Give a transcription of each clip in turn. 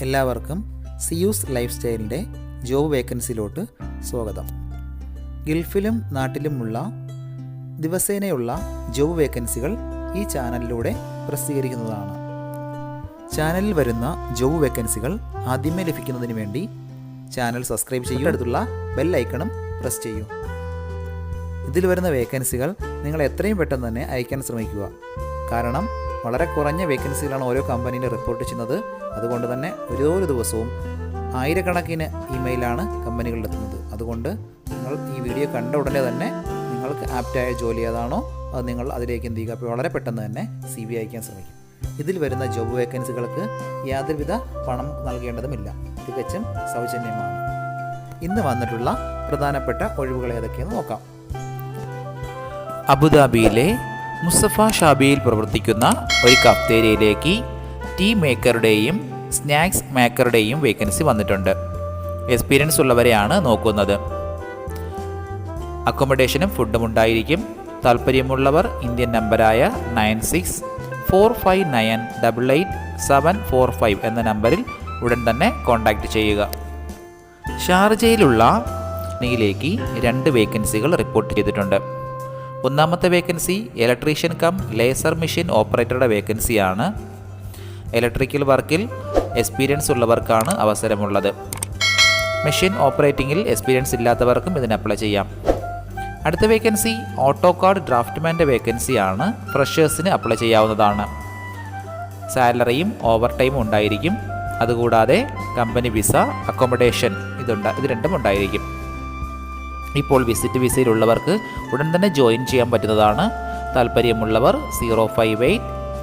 എല്ലാവർക്കും സിയൂസ് ലൈഫ് സ്റ്റൈലിന്റെ ജോബ് വേക്കൻസിയിലോട്ട് സ്വാഗതം. ഗൾഫിലും നാട്ടിലുമുള്ള ദിവസേനയുള്ള ജോബ് വേക്കൻസികൾ ഈ ചാനലിലൂടെ പ്രസിദ്ധീകരിക്കുന്നതാണ്. ചാനലിൽ വരുന്ന ജോബ് വേക്കൻസികൾ ആദ്യമേ ലഭിക്കുന്നതിന് വേണ്ടി ചാനൽ സബ്സ്ക്രൈബ് ചെയ്യുക അടുത്തുള്ള ബെൽ ഐക്കണും പ്രസ് ചെയ്യൂ. ഇതിൽ വരുന്ന വേക്കൻസികൾ നിങ്ങൾ എത്രയും പെട്ടെന്ന് തന്നെ അയക്കാൻ ശ്രമിക്കുക. കാരണം വളരെ കുറഞ്ഞ വേക്കൻസികളാണ് ഓരോ കമ്പനിയിലും റിപ്പോർട്ട് ചെയ്യുന്നത്. അതുകൊണ്ട് തന്നെ ഓരോ ദിവസവും ആയിരക്കണക്കിന് ഇമെയിലാണ് കമ്പനികളിലെത്തുന്നത്. അതുകൊണ്ട് നിങ്ങൾ ഈ വീഡിയോ കണ്ട ഉടനെ തന്നെ നിങ്ങൾക്ക് ആപ്റ്റായ ജോലി ഏതാണോ അത് നിങ്ങൾ അതിലേക്ക് എന്ത് ചെയ്യുക? വളരെ പെട്ടെന്ന് തന്നെ സി വി അയക്കാൻ ശ്രമിക്കും. ഇതിൽ വരുന്ന ജോബ് വേക്കൻസികൾക്ക് യാതൊരുവിധ പണം നൽകേണ്ടതുമില്ല. തികച്ചും സൗജന്യമാണ്. ഇന്ന് വന്നിട്ടുള്ള പ്രധാനപ്പെട്ട ഒഴിവുകൾ ഏതൊക്കെയെന്ന് നോക്കാം. അബുദാബിയിലെ മുസഫ ഷാബിയിൽ പ്രവർത്തിക്കുന്ന ഒരു കഫ്തേരിയയിലേക്ക് ടീ മേക്കറുടെയും സ്നാക്സ് മേക്കറുടെയും വേക്കൻസി വന്നിട്ടുണ്ട്. എക്സ്പീരിയൻസ് ഉള്ളവരെയാണ് നോക്കുന്നത്. അക്കോമഡേഷനും ഫുഡും ഉണ്ടായിരിക്കും. താല്പര്യമുള്ളവർ Indian നമ്പരായ nine six four five nine double eight seven four five എന്ന നമ്പറിൽ ഉടൻ തന്നെ കോൺടാക്റ്റ് ചെയ്യുക. ഷാർജയിലുള്ള ിലേക്ക് രണ്ട് വേക്കൻസികൾ റിപ്പോർട്ട് ചെയ്തിട്ടുണ്ട്. ഒന്നാമത്തെ vacancy electrician cum laser machine ഓപ്പറേറ്ററുടെ വേക്കൻസിയാണ് ഇലക്ട്രിക്കൽ വർക്കിൽ എക്സ്പീരിയൻസ് ഉള്ളവർക്കാണ് അവസരമുള്ളത്. മെഷീൻ ഓപ്പറേറ്റിംഗിൽ എക്സ്പീരിയൻസ് ഇല്ലാത്തവർക്കും ഇതിന് അപ്ലൈ ചെയ്യാം. അടുത്ത വേക്കൻസി ഓട്ടോ കാർഡ് ഡ്രാഫ്റ്റ്മാന്റെ വേക്കൻസിയാണ്. ഫ്രഷേഴ്സിന് അപ്ലൈ ചെയ്യാവുന്നതാണ്. സാലറിയും ഓവർ ടൈമും ഉണ്ടായിരിക്കും. അതുകൂടാതെ കമ്പനി വിസ അക്കോമഡേഷൻ ഇതുണ്ട്. ഇത് രണ്ടും ഉണ്ടായിരിക്കും. ഇപ്പോൾ വിസിറ്റ് വിസയിലുള്ളവർക്ക് ഉടൻ തന്നെ ജോയിൻ ചെയ്യാൻ പറ്റുന്നതാണ്. താല്പര്യമുള്ളവർ zero five eight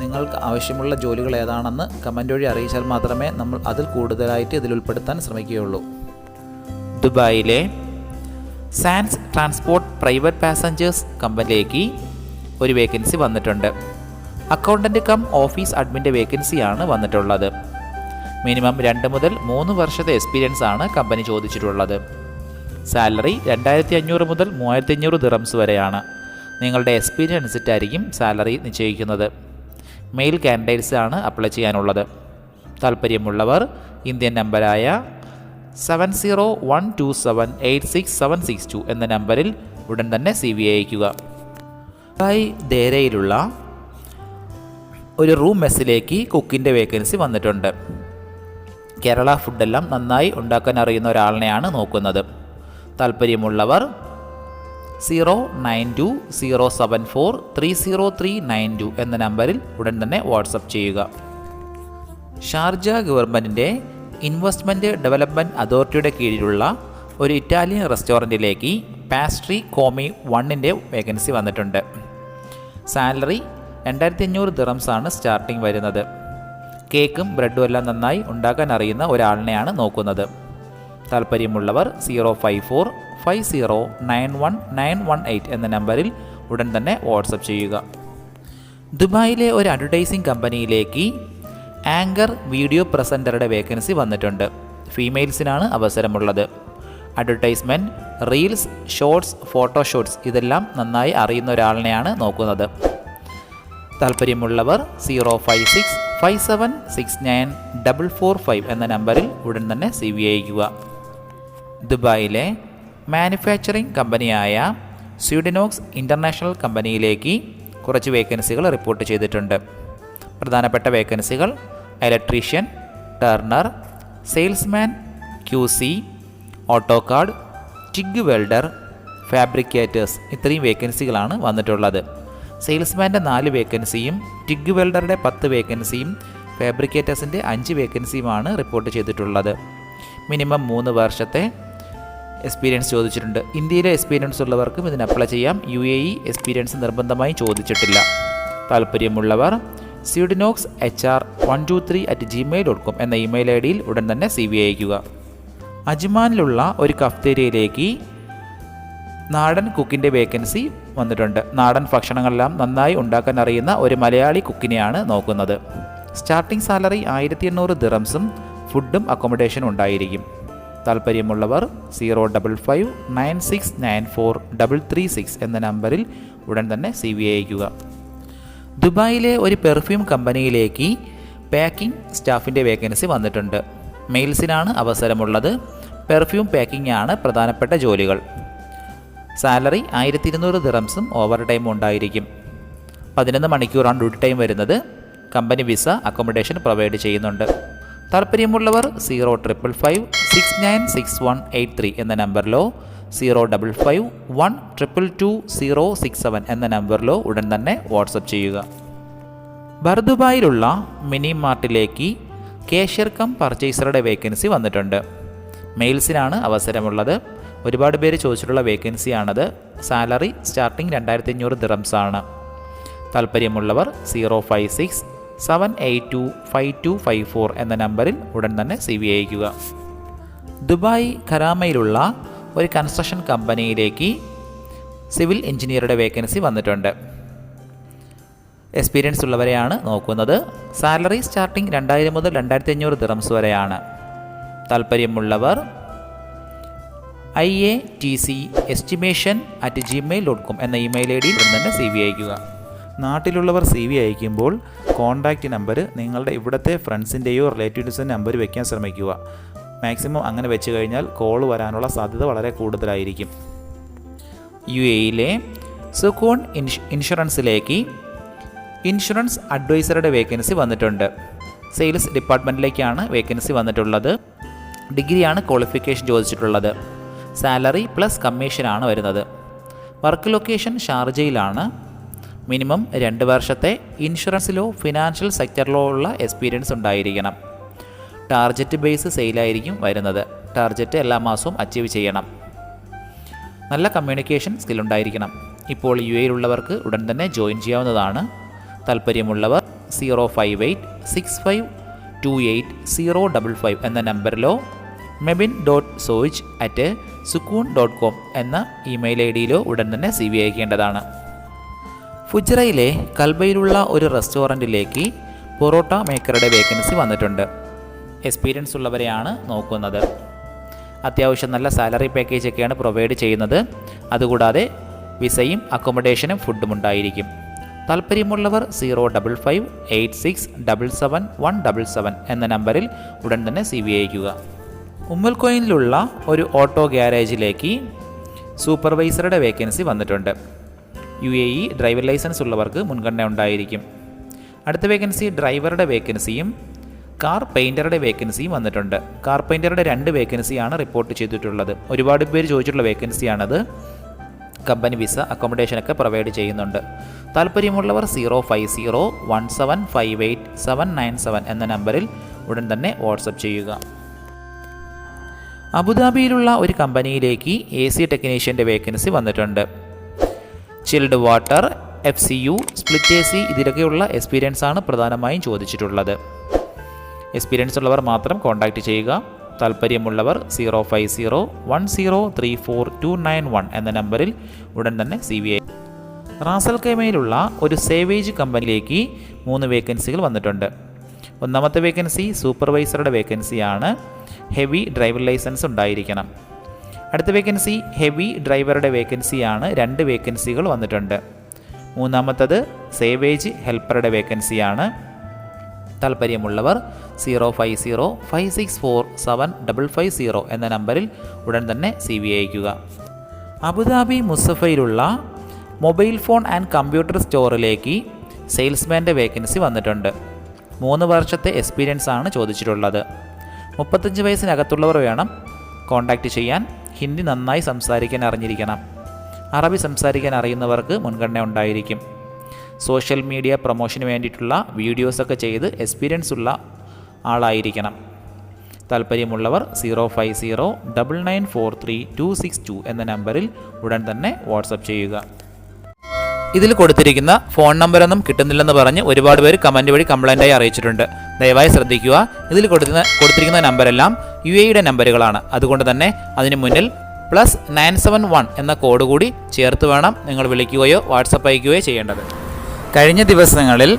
നിങ്ങൾക്ക് ആവശ്യമുള്ള ജോലികൾ ഏതാണെന്ന് കമന്റ് വഴി അറിയിച്ചാൽ മാത്രമേ നമ്മൾ അതിൽ കൂടുതലായിട്ട് ഇതിൽ ഉൾപ്പെടുത്താൻ ശ്രമിക്കുകയുള്ളൂ. ദുബായിലെ സാൻസ് ട്രാൻസ്പോർട്ട് പ്രൈവറ്റ് പാസഞ്ചേഴ്സ് കമ്പനിയിലേക്ക് ഒരു വേക്കൻസി വന്നിട്ടുണ്ട്. അക്കൗണ്ടന്റ് കം ഓഫീസ് അഡ്മിന്റെ വേക്കൻസിയാണ് വന്നിട്ടുള്ളത്. മിനിമം രണ്ട് മുതൽ മൂന്ന് വർഷത്തെ എക്സ്പീരിയൻസ് ആണ് കമ്പനി ചോദിച്ചിട്ടുള്ളത്. സാലറി രണ്ടായിരത്തി അഞ്ഞൂറ് മുതൽ മൂവായിരത്തി അഞ്ഞൂറ് ദിറംസ് വരെയാണ്. നിങ്ങളുടെ എക്സ്പീരിയൻസ് അനുസരിച്ചായിരിക്കും സാലറി നിശ്ചയിക്കുന്നത്. മെയിൽ കാൻഡിഡേറ്റ്സ് ആണ് അപ്ലൈ ചെയ്യാനുള്ളത്. താല്പര്യമുള്ളവർ Indian നമ്പരായ seven zero one two seven eight six seven six two എന്ന നമ്പറിൽ ഉടൻ തന്നെ സി വി അയക്കുക ായി ദേരയിലുള്ള ഒരു റൂം മെസ്സിലേക്ക് കുക്കിന്റെ വേക്കൻസി വന്നിട്ടുണ്ട്. കേരള ഫുഡെല്ലാം നന്നായി ഉണ്ടാക്കാൻ അറിയുന്ന ഒരാളിനെയാണ് നോക്കുന്നത്. താല്പര്യമുള്ളവർ zero nine two zero seven four three zero three nine two എന്ന നമ്പറിൽ ഉടൻ തന്നെ വാട്സപ്പ് ചെയ്യുക. ഷാർജ ഗവൺമെന്റിന്റെ ഇൻവെസ്റ്റ്മെന്റ് ഡെവലപ്മെന്റ് അതോറിറ്റിയുടെ കീഴിലുള്ള ഒരു ഇറ്റാലിയൻ റെസ്റ്റോറന്റിലേക്ക് പാസ്ട്രി കോമി വണ്ണിന്റെ വേക്കൻസി വന്നിട്ടുണ്ട്. സാലറി രണ്ടായിരത്തി അഞ്ഞൂറ് ദിറംസാണ് സ്റ്റാർട്ടിംഗ് വരുന്നത്. കേക്കും ബ്രെഡും എല്ലാം നന്നായി ഉണ്ടാക്കാൻ അറിയുന്ന ഒരാളിനെയാണ് നോക്കുന്നത്. താല്പര്യമുള്ളവർ zero five four five zero nine one nine one eight എന്ന നമ്പറിൽ ഉടൻ തന്നെ വാട്സപ്പ് ചെയ്യുക. ദുബായിലെ ഒരു അഡ്വർടൈസിംഗ് കമ്പനിയിലേക്ക് ആങ്കർ വീഡിയോ പ്രസന്ററുടെ വേക്കൻസി വന്നിട്ടുണ്ട്. ഫീമെയിൽസിനാണ് അവസരമുള്ളത്. അഡ്വർടൈസ്മെന്റ് റീൽസ് ഷോർട്സ് ഫോട്ടോഷോട്ട്സ് ഇതെല്ലാം നന്നായി അറിയുന്ന ഒരാളിനെയാണ് നോക്കുന്നത്. താല്പര്യമുള്ളവർ zero five six five seven six nine double four five എന്ന നമ്പറിൽ ഉടൻ തന്നെ സി വി അയക്കുക ദുബായിലെ മാനുഫാക്ചറിംഗ് കമ്പനിയായ സ്വീഡനോക്സ് ഇന്റർനാഷണൽ കമ്പനിയിലേക്ക് കുറച്ച് വേക്കൻസികൾ റിപ്പോർട്ട് ചെയ്തിട്ടുണ്ട്. പ്രധാനപ്പെട്ട വേക്കൻസികൾ electrician turner salesman Q C AutoCAD TIG welder fabricators ഇത്രയും വേക്കൻസികളാണ് വന്നിട്ടുള്ളത്. സെയിൽസ്മാന്റെ നാല് വേക്കൻസിയും ടിഗ് വെൽഡറുടെ പത്ത് വേക്കൻസിയും ഫാബ്രിക്കേറ്റേഴ്സിന്റെ അഞ്ച് വേക്കൻസിയുമാണ് റിപ്പോർട്ട് ചെയ്തിട്ടുള്ളത്. മിനിമം മൂന്ന് വർഷത്തെ എക്സ്പീരിയൻസ് ചോദിച്ചിട്ടുണ്ട്. ഇന്ത്യയിലെ എക്സ്പീരിയൻസ് ഉള്ളവർക്കും ഇതിന് അപ്ലൈ ചെയ്യാം. യു എ ഇ എക്സ്പീരിയൻസ് നിർബന്ധമായി ചോദിച്ചിട്ടില്ല. താല്പര്യമുള്ളവർ സ്യൂഡിനോക്സ് H R one two three at Gmail dot com എന്ന ഇമെയിൽ ഐ ഡിയിൽ ഉടൻ തന്നെ സി വി അയക്കുക അജ്മാനിലുള്ള ഒരു കഫ്തേരിയയിലേക്ക് നാടൻ കുക്കിന്റെ വേക്കൻസി വന്നിട്ടുണ്ട്. നാടൻ ഭക്ഷണങ്ങളെല്ലാം നന്നായി ഉണ്ടാക്കാൻ അറിയുന്ന ഒരു മലയാളി കുക്കിനെയാണ് നോക്കുന്നത്. സ്റ്റാർട്ടിംഗ് സാലറി ആയിരത്തി എണ്ണൂറ് ദിറംസും ഫുഡും അക്കോമഡേഷനും ഉണ്ടായിരിക്കും. താല്പര്യമുള്ളവർ zero double five nine six nine four double three six എന്ന നമ്പറിൽ ഉടൻ തന്നെ സി വി അയക്കുക ദുബായിലെ ഒരു പെർഫ്യൂം കമ്പനിയിലേക്ക് പാക്കിംഗ് സ്റ്റാഫിന്റെ വേക്കൻസി വന്നിട്ടുണ്ട്. മെയിൽസിനാണ് അവസരമുള്ളത്. പെർഫ്യൂം പാക്കിംഗ് ആണ് പ്രധാനപ്പെട്ട ജോലികൾ. സാലറി ആയിരത്തി ഇരുന്നൂറ് ദിറംസും ഓവർ ടൈമും ഉണ്ടായിരിക്കും. പതിനൊന്ന് മണിക്കൂറാണ് ഡ്യൂട്ടി ടൈം വരുന്നത്. കമ്പനി വിസ അക്കോമഡേഷൻ പ്രൊവൈഡ് ചെയ്യുന്നുണ്ട്. താല്പര്യമുള്ളവർ zero triple five six nine six one eight three എന്ന നമ്പറിലോ zero double five one triple two zero six seven എന്ന നമ്പറിലോ ഉടൻ തന്നെ വാട്സപ്പ് ചെയ്യുക. ബർദുബായിലുള്ള മിനി മാർട്ടിലേക്ക് കേഷ്യർ കം പർച്ചേസറുടെ വേക്കൻസി വന്നിട്ടുണ്ട്. മെയിൽസിനാണ് അവസരമുള്ളത്. ഒരുപാട് പേര് ചോദിച്ചിട്ടുള്ള വേക്കൻസിയാണത്. സാലറി സ്റ്റാർട്ടിംഗ് രണ്ടായിരത്തി അഞ്ഞൂറ് ദിറംസ് ആണ് താല്പര്യമുള്ളവർ zero five six seven eight two five two five four എന്ന നമ്പറിൽ ഉടൻ തന്നെ സി വി അയക്കുക ദുബായ് ഖരാമയിലുള്ള ഒരു കൺസ്ട്രക്ഷൻ കമ്പനിയിലേക്ക് സിവിൽ എഞ്ചിനീയറുടെ വേക്കൻസി വന്നിട്ടുണ്ട്. എക്സ്പീരിയൻസ് ഉള്ളവരെയാണ് നോക്കുന്നത്. സാലറി സ്റ്റാർട്ടിംഗ് രണ്ടായിരം മുതൽ രണ്ടായിരത്തി അഞ്ഞൂറ് ദിറംസ് വരെയാണ്. താല്പര്യമുള്ളവർ I A T C estimation at Gmail dot com എന്ന ഇമെയിൽ ഐ ഡിയിൽ നിന്ന് തന്നെ സി വി അയക്കുക നാട്ടിലുള്ളവർ സി വി അയക്കുമ്പോൾ കോൺടാക്റ്റ് നമ്പർ നിങ്ങളുടെ ഇവിടുത്തെ ഫ്രണ്ട്സിന്റെയോ റിലേറ്റീവ്സിന്റെ നമ്പർ വയ്ക്കാൻ ശ്രമിക്കുക. മാക്സിമം അങ്ങനെ വെച്ച് കഴിഞ്ഞാൽ കോൾ വരാനുള്ള സാധ്യത വളരെ കൂടുതലായിരിക്കും. യു എയിലെ സുക്കോൺ ഇൻഷ് ഇൻഷുറൻസിലേക്ക് ഇൻഷുറൻസ് അഡ്വൈസറുടെ വേക്കൻസി വന്നിട്ടുണ്ട്. സെയിൽസ് ഡിപ്പാർട്ട്മെന്റിലേക്കാണ് വേക്കൻസി വന്നിട്ടുള്ളത്. ഡിഗ്രിയാണ് ക്വാളിഫിക്കേഷൻ ചോദിച്ചിട്ടുള്ളത്. സാലറി പ്ലസ് കമ്മീഷനാണ് വരുന്നത്. Work location ഷാർജയിലാണ്. മിനിമം രണ്ട് വർഷത്തെ ഇൻഷുറൻസിലോ ഫിനാൻഷ്യൽ സെക്ടറിലോ ഉള്ള എക്സ്പീരിയൻസ് ഉണ്ടായിരിക്കണം. ടാർജറ്റ് ബേസ് സെയിലായിരിക്കും വരുന്നത്. ടാർജറ്റ് എല്ലാ മാസവും അച്ചീവ് ചെയ്യണം. നല്ല കമ്മ്യൂണിക്കേഷൻ സ്കിൽ ഉണ്ടായിരിക്കണം. ഇപ്പോൾ യു എയിലുള്ളവർക്ക് ഉടൻ തന്നെ ജോയിൻ ചെയ്യാവുന്നതാണ്. താല്പര്യമുള്ളവർ zero five eight six five two eight zero double five എന്ന നമ്പറിലോ മെബിൻ ഡോട്ട് സോയിച്ച് അറ്റ് സുക്കൂൺ ഡോട്ട് കോം എന്ന ഇമെയിൽ ഐ ഡിയിലോ ഉടൻ തന്നെ സി വി അയക്കേണ്ടതാണ്. ഫുജറയിലെ കൽബയിലുള്ള ഒരു റെസ്റ്റോറന്റിലേക്ക് പൊറോട്ട മേക്കറുടെ വേക്കൻസി വന്നിട്ടുണ്ട്. എക്സ്പീരിയൻസ് ഉള്ളവരെയാണ് നോക്കുന്നത്. അത്യാവശ്യം നല്ല സാലറി പാക്കേജ് ഒക്കെയാണ് പ്രൊവൈഡ് ചെയ്യുന്നത്. അതുകൂടാതെ വിസയും അക്കോമഡേഷനും ഫുഡും ഉണ്ടായിരിക്കും. താല്പര്യമുള്ളവർ zero double five eight six double seven one double seven എന്ന നമ്പറിൽ ഉടൻ തന്നെ സി വി അയക്കുക ഉമ്മൽക്കോയിലുള്ള ഒരു ഓട്ടോ ഗ്യാരേജിലേക്ക് സൂപ്പർവൈസറുടെ വേക്കൻസി വന്നിട്ടുണ്ട്. U A E driver licence ഉള്ളവർക്ക് മുൻഗണന ഉണ്ടായിരിക്കും. അടുത്ത വേക്കൻസി ഡ്രൈവറുടെ വേക്കൻസിയും കാർ പെയിന്ററുടെ വേക്കൻസിയും വന്നിട്ടുണ്ട്. കാർ പെയിന്ററുടെ രണ്ട് വേക്കൻസിയാണ് റിപ്പോർട്ട് ചെയ്തിട്ടുള്ളത്. ഒരുപാട് പേര് ചോദിച്ചിട്ടുള്ള വേക്കൻസിയാണത് കമ്പനി വിസ അക്കോമഡേഷനൊക്കെ പ്രൊവൈഡ് ചെയ്യുന്നുണ്ട്. താല്പര്യമുള്ളവർ zero five zero one seven five eight seven nine seven എന്ന നമ്പറിൽ ഉടൻ തന്നെ വാട്സപ്പ് ചെയ്യുക. അബുദാബിയിലുള്ള ഒരു കമ്പനിയിലേക്ക് എ സി ടെക്നീഷ്യന്റെ വേക്കൻസി വന്നിട്ടുണ്ട്. Chilled water F C U split A C ഇതിലൊക്കെയുള്ള experience ആണ് പ്രധാനമായും ചോദിച്ചിട്ടുള്ളത്. എക്സ്പീരിയൻസ് ഉള്ളവർ മാത്രം കോൺടാക്റ്റ് ചെയ്യുക. താല്പര്യമുള്ളവർ zero five zero one zero three four two nine one എന്ന നമ്പറിൽ ഉടൻ തന്നെ സി വി ഐ റാസൽ കൈമയിലുള്ള ഒരു സേവേജ് കമ്പനിയിലേക്ക് മൂന്ന് വേക്കൻസികൾ വന്നിട്ടുണ്ട്. ഒന്നാമത്തെ വേക്കൻസി സൂപ്പർവൈസറുടെ വേക്കൻസിയാണ്. ഹെവി ഡ്രൈവർ ലൈസൻസ് ഉണ്ടായിരിക്കണം. അടുത്ത വേക്കൻസി ഹെവി ഡ്രൈവറുടെ വേക്കൻസിയാണ്. രണ്ട് വേക്കൻസികൾ വന്നിട്ടുണ്ട്. മൂന്നാമത്തത് സേവേജ് ഹെൽപ്പറുടെ വേക്കൻസിയാണ്. താല്പര്യമുള്ളവർ zero five zero five six four seven double five zero എന്ന നമ്പറിൽ ഉടൻ തന്നെ സി വി അയക്കുക അബുദാബി മുസഫയിലുള്ള മൊബൈൽ ഫോൺ ആൻഡ് കമ്പ്യൂട്ടർ സ്റ്റോറിലേക്ക് സെയിൽസ്മാന്റെ വേക്കൻസി വന്നിട്ടുണ്ട്. മൂന്ന് വർഷത്തെ എക്സ്പീരിയൻസ് ആണ് ചോദിച്ചിട്ടുള്ളത്. മുപ്പത്തഞ്ച് വയസ്സിനകത്തുള്ളവർ വേണം കോൺടാക്റ്റ് ചെയ്യാൻ. ഹിന്ദി നന്നായി സംസാരിക്കാൻ അറിഞ്ഞിരിക്കണം. അറബി സംസാരിക്കാൻ അറിയുന്നവർക്ക് മുൻഗണന ഉണ്ടായിരിക്കും. സോഷ്യൽ മീഡിയ പ്രൊമോഷന് വേണ്ടിയിട്ടുള്ള വീഡിയോസൊക്കെ ചെയ്ത് എക്സ്പീരിയൻസ് ഉള്ള ആളായിരിക്കണം. താല്പര്യമുള്ളവർ zero five zero double nine four three two six two എന്ന നമ്പറിൽ ഉടൻ തന്നെ വാട്സപ്പ് ചെയ്യുക. ഇതിൽ കൊടുത്തിരിക്കുന്ന ഫോൺ നമ്പറൊന്നും കിട്ടുന്നില്ലെന്ന് പറഞ്ഞ് ഒരുപാട് പേര് കമന്റ് വഴി കംപ്ലൈന്റായി അറിയിച്ചിട്ടുണ്ട്. ദയവായി ശ്രദ്ധിക്കുക. ഇതിൽ കൊടുക്കുന്ന കൊടുത്തിരിക്കുന്ന നമ്പരെല്ലാം യു എയുടെ നമ്പറുകളാണ്. അതുകൊണ്ട് തന്നെ അതിന് മുന്നിൽ പ്ലസ് നയൻ സെവൻ വൺ എന്ന കോഡ് കൂടി ചേർത്ത് വേണം നിങ്ങൾ വിളിക്കുകയോ വാട്സപ്പ് അയക്കുകയോ ചെയ്യേണ്ടത്. കഴിഞ്ഞ ദിവസങ്ങളിൽ